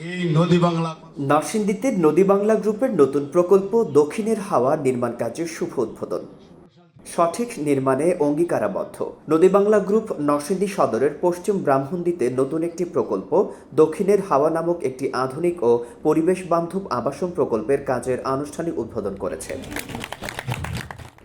নদী বাংলা নরসিংদীতে নদী বাংলা গ্রুপের নতুন প্রকল্প দক্ষিণের হাওয়া নির্মাণ কাজের শুভ উদ্বোধন। সঠিক নির্মাণে অঙ্গীকারাবদ্ধ। নদী বাংলা গ্রুপ নরসিংদী সদরের পশ্চিম ব্রাহ্মণদীতে নতুন একটি প্রকল্প, দক্ষিণের হাওয়া নামক একটি আধুনিক ও পরিবেশ বান্ধব আবাসন প্রকল্পের কাজের আনুষ্ঠানিক উদ্বোধন করেছে।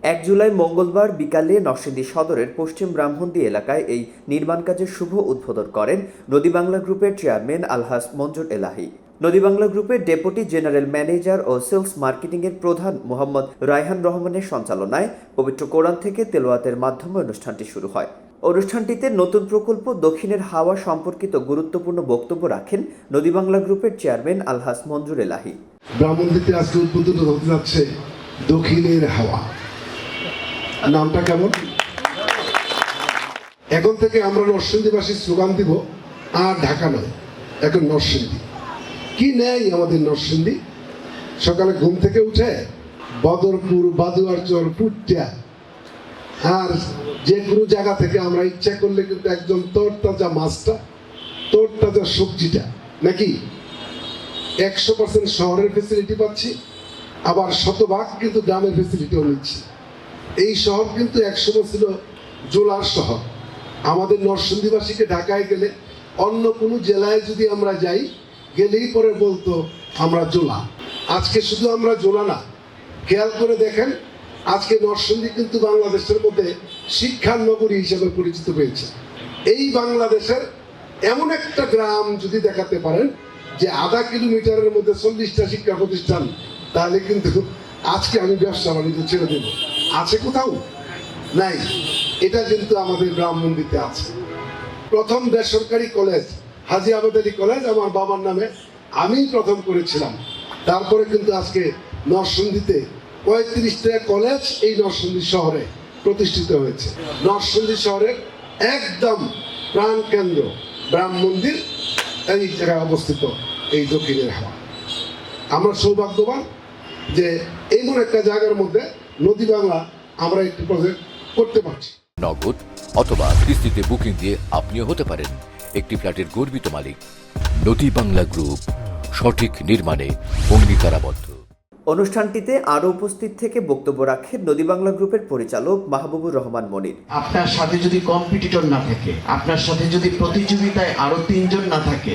এক জুলাই মঙ্গলবার বিকালে নরসিংদী সদরের পশ্চিম ব্রাহ্মণদী এলাকায় এই নির্মাণ কাজের শুভ উদ্বোধন করেন নদী বাংলা গ্রুপের চেয়ারম্যান আলহাস মঞ্জুর এলাহি। নদী বাংলা গ্রুপের ডেপুটি জেনারেল ম্যানেজার ও সেলস মার্কেটিংয়ের প্রধান মোহাম্মদ রায়হান রহমানের সঞ্চালনায় পবিত্র কোরআন থেকে তেলোয়াতের মাধ্যমে অনুষ্ঠানটি শুরু হয়। অনুষ্ঠানটিতে নতুন প্রকল্প দক্ষিণের হাওয়া সম্পর্কিত গুরুত্বপূর্ণ বক্তব্য রাখেন নদী বাংলা গ্রুপের চেয়ারম্যান আলহাস মঞ্জুর এলাহি। ব্রাহ্মণদিতে আজকে উদ্বোধন হতে যাচ্ছে দক্ষিণের হাওয়া। নামটা কেমন? এখন থেকে আমরা নরসিংদীবাসী স্লোগান দিব, আর ঢাকা নয়, এখন নরসিংদী। কি নেই আমাদের নরসিংদী? সকালে ঘুম থেকে উঠে বদরপুর, বাদুয়ার চর, পুটিয়া। আর যে কোনো জায়গা থেকে আমরা ইচ্ছা করলে কিন্তু একদম তরতাজা মাছটা, তরতাজা সবজিটা, নাকি? একশো পার্সেন্ট শহরের ফেসিলিটি পাচ্ছি, আবার শতভাগ কিন্তু গ্রামের ফেসিলিটিও নিচ্ছি। এই শহর কিন্তু একসময় ছিল জোলার শহর। আমাদের নরসিংদীবাসীকে ঢাকায় গেলে অন্য কোনো জেলায় যদি আমরা যাই, গেলেই পরে বলতো আমরা জোলা। আজকে শুধু আমরা জোলা না। খেয়াল করে দেখেন, আজকে নরসিংদী কিন্তু বাংলাদেশের মধ্যে শিক্ষার নগরী হিসেবে পরিচিত হয়েছে। এই বাংলাদেশের এমন একটা গ্রাম যদি দেখাতে পারেন, যে আধা কিলোমিটারের মধ্যে চল্লিশটা শিক্ষা প্রতিষ্ঠান, তাহলে কিন্তু আজকে আমি ব্যবসা বাণিজ্য ছেড়ে দেব। আছে কোথাও? নাই। এটা কিন্তু আমাদের ব্রাহ্মণদিতে আছে। প্রথম বেসরকারি কলেজ, হাজি আবেদ আলী কলেজ, আমার বাবার নামে আমি প্রথম করেছিলাম। তারপরে কিন্তু আজকে নরসিংদীতে পঁয়ত্রিশটা কলেজ এই নরসিংদী শহরে প্রতিষ্ঠিত হয়েছে। নরসিংদী শহরের একদম প্রাণ কেন্দ্র ব্রাহ্ম মন্দির, এই জায়গায় অবস্থিত এই দক্ষিণের হাওয়া। আমরা সৌভাগ্যবান যে এমন একটা জায়গার মধ্যে নদী বাংলা আমরা একটি প্রজেক্ট করতে পারছি। নগদ অথবা কিস্তিতে বুকিং দিয়ে আপনিও হতে পারেন একটি ফ্ল্যাটের গর্বিত মালিক। নদী বাংলা গ্রুপ সঠিক নির্মাণে অঙ্গীকারাবদ্ধ। অনুষ্ঠানটিতে আরও উপস্থিত থেকে বক্তব্য রাখেন নদী বাংলা গ্রুপের পরিচালক মাহবুবুর রহমান মনির। আপনার সাথে যদি কম্পিটিটর না থাকে আপনার সাথে যদি প্রতিযোগিতায় আরও তিনজন না থাকে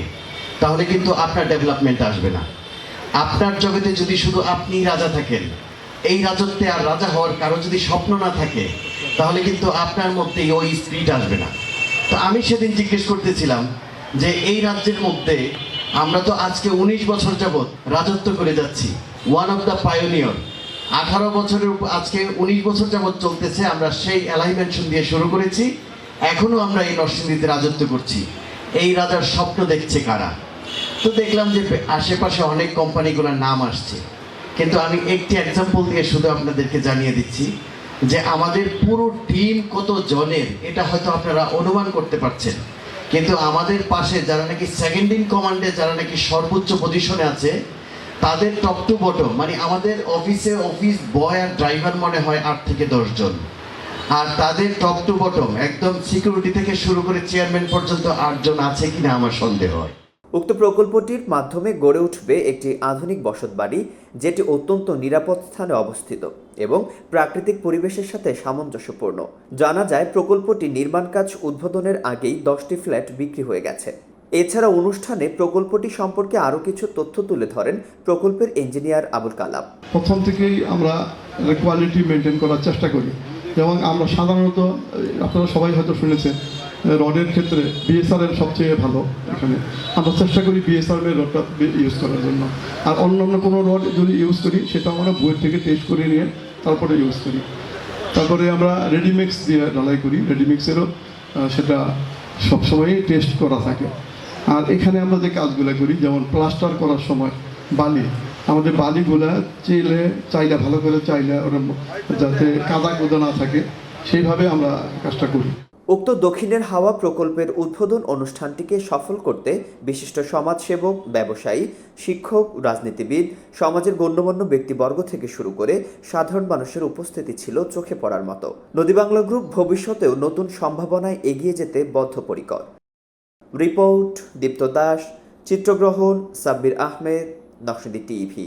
তাহলে কিন্তু আপনার ডেভেলপমেন্ট আসবে না। আপনার জগতে যদি শুধু আপনি রাজা থাকেন এই রাজত্বে আর রাজা হওয়ার কারও যদি স্বপ্ন না থাকে, তাহলে কিন্তু আপনার মধ্যে ওই স্পিড আসবে না। তো আমি সেদিন জিজ্ঞেস করতেছিলাম যে এই রাজ্যের মধ্যে আমরা তো আজকে উনিশ বছর যাবৎ রাজত্ব করে যাচ্ছি ওয়ান অফ দ্য পায়োনিয়র আঠারো বছরের আজকে উনিশ বছর যাবৎ চলতেছে, আমরা সেই এলাই মেনশন দিয়ে শুরু করেছি এখনও আমরা এই নরসিংদীতে রাজত্ব করছি। এই রাজার স্বপ্ন দেখছে কারা? তো দেখলাম যে আশেপাশে অনেক কোম্পানিগুলোর নাম আসছে। কিন্তু আমি একটি এক্সাম্পল দিয়ে শুধু আপনাদেরকে জানিয়ে দিচ্ছি যে আমাদের পুরো টিম কত জনের, এটা হয়তো আপনারা অনুমান করতে পারছেন। কিন্তু আমাদের পাশে যারা নাকি সেকেন্ড ইন কমান্ডে যারা নাকি সর্বোচ্চ পজিশনে আছে, তাদের টপ টু বটম মানে আমাদের অফিসে অফিস বয় আর ড্রাইভার মনে হয় আট থেকে দশ জন। আর তাদের টপ টু বটম একদম সিকিউরিটি থেকে শুরু করে চেয়ারম্যান পর্যন্ত আটজন আছে কিনা আমার সন্দেহ হয়। উক্ত প্রকল্পটির মাধ্যমে গড়ে উঠবে একটি আধুনিক বসতবাড়ি, যেটি অত্যন্ত নিরাপদ স্থানে অবস্থিত এবং প্রাকৃতিক পরিবেশের সাথে সামঞ্জস্যপূর্ণ। জানা যায় প্রকল্পটি নির্মাণ কাজ উদ্বোধনের আগেই দশটি ফ্ল্যাট বিক্রি হয়ে গেছে। এছাড়া অনুষ্ঠানে প্রকল্পটি সম্পর্কে আরও কিছু তথ্য তুলে ধরেন প্রকল্পের ইঞ্জিনিয়ার আবুল কালাম। প্রথম থেকেই আমরা কোয়ালিটি মেনটেন করার চেষ্টা করি। এবং আমরা সাধারণত, আপনারা সবাই হয়তো শুনেছেন রডের ক্ষেত্রে বিএসআর এর সবচেয়ে ভালো এখানে। আমরা চেষ্টা করি বিএসআর এর রডটা ইউজ করার জন্য। আর অন্য অন্য কোনো রড যদি ইউজ করি সেটা আমরা বইয়ের থেকে টেস্ট করে নিয়ে তারপরে ইউজ করি। তারপরে আমরা রেডিমিক্স দিয়ে ঢালাই করি। রেডিমিক্সেরও সেটা সবসময়ই টেস্ট করা থাকে। আর এখানে আমরা যে কাজগুলো করি, যেমন প্লাস্টার করার সময় বালি। আমাদের বালিগুলা চেলে, চাইলে, ভালো করে চাইলে ওরা যাতে কাদা কোদা না থাকে, সেইভাবে আমরা কাজটা করি। উক্ত দক্ষিণের হাওয়া প্রকল্পের উদ্বোধন অনুষ্ঠানটিকে সফল করতে বিশিষ্ট সমাজসেবক, ব্যবসায়ী, শিক্ষক, রাজনীতিবিদ, সমাজের গণ্যমান্য ব্যক্তিবর্গ থেকে শুরু করে সাধারণ মানুষের উপস্থিতি ছিল চোখে পড়ার মতো। নদী বাংলা গ্রুপ ভবিষ্যতেও নতুন সম্ভাবনায় এগিয়ে যেতে বদ্ধপরিকর। রিপোর্ট, দীপ্ত দাস, চিত্রগ্রহণ, সাব্বির আহমেদ, নকশাদি টিভি।